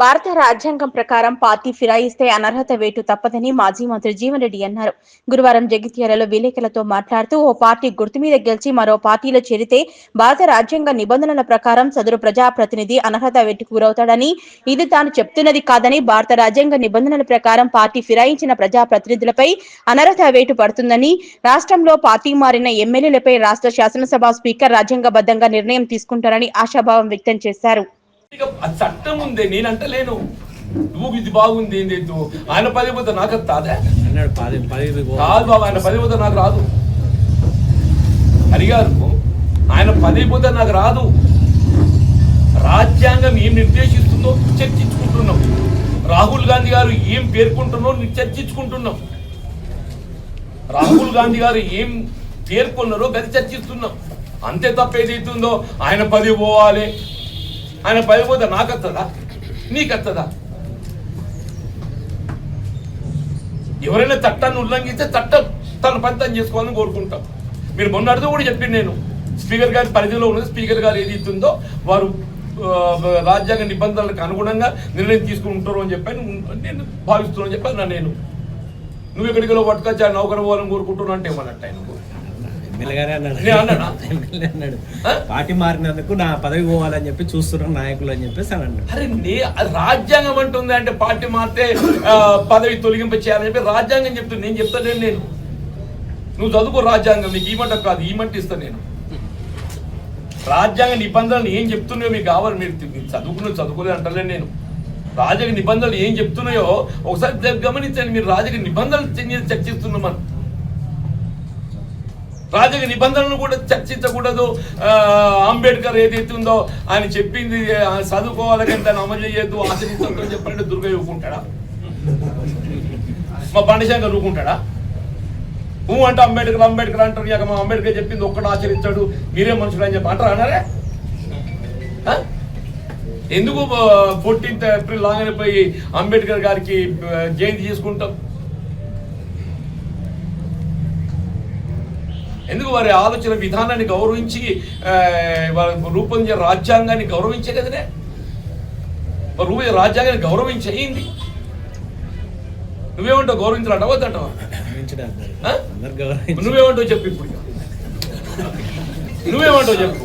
భారత రాజ్యాంగం ప్రకారం పార్టీ ఫిరాయిస్తే అనర్హత వేటు తప్పదని మాజీ మంత్రి జీవన్ రెడ్డి అన్నారు. గురువారం జగిత్యాలలో విలేకరులతో మాట్లాడుతూ ఓ పార్టీ గుర్తు మీద గెలిచి మరో పార్టీలో చేరితే భారత రాజ్యాంగ నిబంధనల ప్రకారం సదరు ప్రజాప్రతినిధి అనర్హత వేటుకు గురవుతాడని ఇది తాను చెప్తున్నది కాదని భారత రాజ్యాంగ నిబంధనల ప్రకారం పార్టీ ఫిరాయించిన ప్రజాప్రతినిధులపై అనర్హత వేటు పడుతుందని రాష్ట్రంలో పార్టీ మారిన ఎమ్మెల్యేలపై రాష్ట్ర శాసనసభ స్పీకర్ రాజ్యాంగబద్ధంగా నిర్ణయం తీసుకుంటారని ఆశాభావం వ్యక్తం చేశారు. ఇక ఆ చట్టం ఉంది నేనంటలేను. నువ్వు ఇది బాగుంది ఏంది ఇది? ఆయన పది పోతే నాకు అది తాదా? అన్నాడు కాదు బాబు ఆయన పది పోతే నాకు రాదు. అడిగారు. ఆయన పది పోతే నాకు రాదు. రాజ్యాంగం ఏం నిర్దేశిస్తుందో చర్చించుకుంటున్నాం. రాహుల్ గాంధీ గారు ఏం పేర్కొంటున్నో చర్చించుకుంటున్నాం. రాహుల్ గాంధీ గారు ఏం పేర్కొన్నారో గది చర్చిస్తున్నాం. అంతే తప్ప ఏదైతుందో ఆయన పది పోవాలి. ఆయన పది నాకత్తదా? నాకు నీకు ఎవరైనా చట్టాన్ని ఉల్లంఘిస్తే చట్టం తన పని తను చేసుకోవాలని కోరుకుంటాం. మీరు మొన్న అడిగితే కూడా చెప్పింది నేను స్పీకర్ గారి పరిధిలో ఉన్నది స్పీకర్ గారు ఏది ఇస్తుందో వారు రాజ్యాంగ నిబంధనలకు అనుగుణంగా నిర్ణయం తీసుకుంటారు అని చెప్పి నేను భావిస్తున్నాను చెప్పాను నేను. నువ్వు ఎక్కడికి పట్టుకొచ్చి ఆ నౌకరు పోవాలని కోరుకుంటున్నా అంటే ఏమన్నట్టు ఆయన ఎమ్మెల్యే గారే అన్నాడు. అన్నాడు? పార్టీ మారినందుకు నా పదవి పోవాలని చెప్పి చూస్తున్నారు నాయకులు అని చెప్పేసి అని అన్నాడు. అరే నే రాజ్యాంగం అంటుంది అంటే పార్టీ మారితే పదవి తొలగింపు చేయాలని చెప్పి రాజ్యాంగం చెప్తుంది. నేను చెప్తాను నేను? నువ్వు చదువుకో రాజ్యాంగం నీకు ఈ మంట కాదు ఈ మంట ఇస్తాను నేను. రాజ్యాంగ నిబంధనలు ఏం చెప్తున్నాయో మీకు కావాలి మీరు చదువుకున్న చదువుకోలేదు అంటలేను నేను. రాజకీయ నిబంధనలు ఏం చెప్తున్నాయో ఒకసారి గమనించండి మీరు రాజకీయ నిబంధనలు చర్చిస్తున్నాం మనం. రాజకీయ నిబంధనలు కూడా చర్చించకూడదు. అంబేద్కర్ ఏదైతే ఉందో ఆయన చెప్పింది ఆ, చదువుకోవాలి కానీ దాన్ని అమలు చేయొద్దు ఆచరించొద్దు అని చెప్పండి దుర్గ ఊరుకుంటాడా? మా బండిశంకర్ ఊరుకుంటాడా? ఊ అంటే అంబేద్కర్ అంబేద్కర్ అంటారు ఇక మా అంబేద్కర్ చెప్పింది ఒక్కటి ఆచరించాడు మీరే మనుషులు అని చెప్పి అంటారు అన్నారే? ఎందుకు ఫోర్టీన్త్ ఏప్రిల్ లాగానే పోయి అంబేద్కర్ గారికి జయంతి చేసుకుంటాం? ఎందుకు వారి ఆలోచన విధానాన్ని గౌరవించి రూపొందించే రాజ్యాంగాన్ని గౌరవించే కదనే వారు రూపొందించే రాజ్యాంగాన్ని గౌరవించేయింది నువ్వేమంటావు గౌరవించాలంట వద్దంటావా గౌరవించి నువ్వేమంటావు చెప్పు ఇప్పుడు. నువ్వేమంటావు చెప్పు.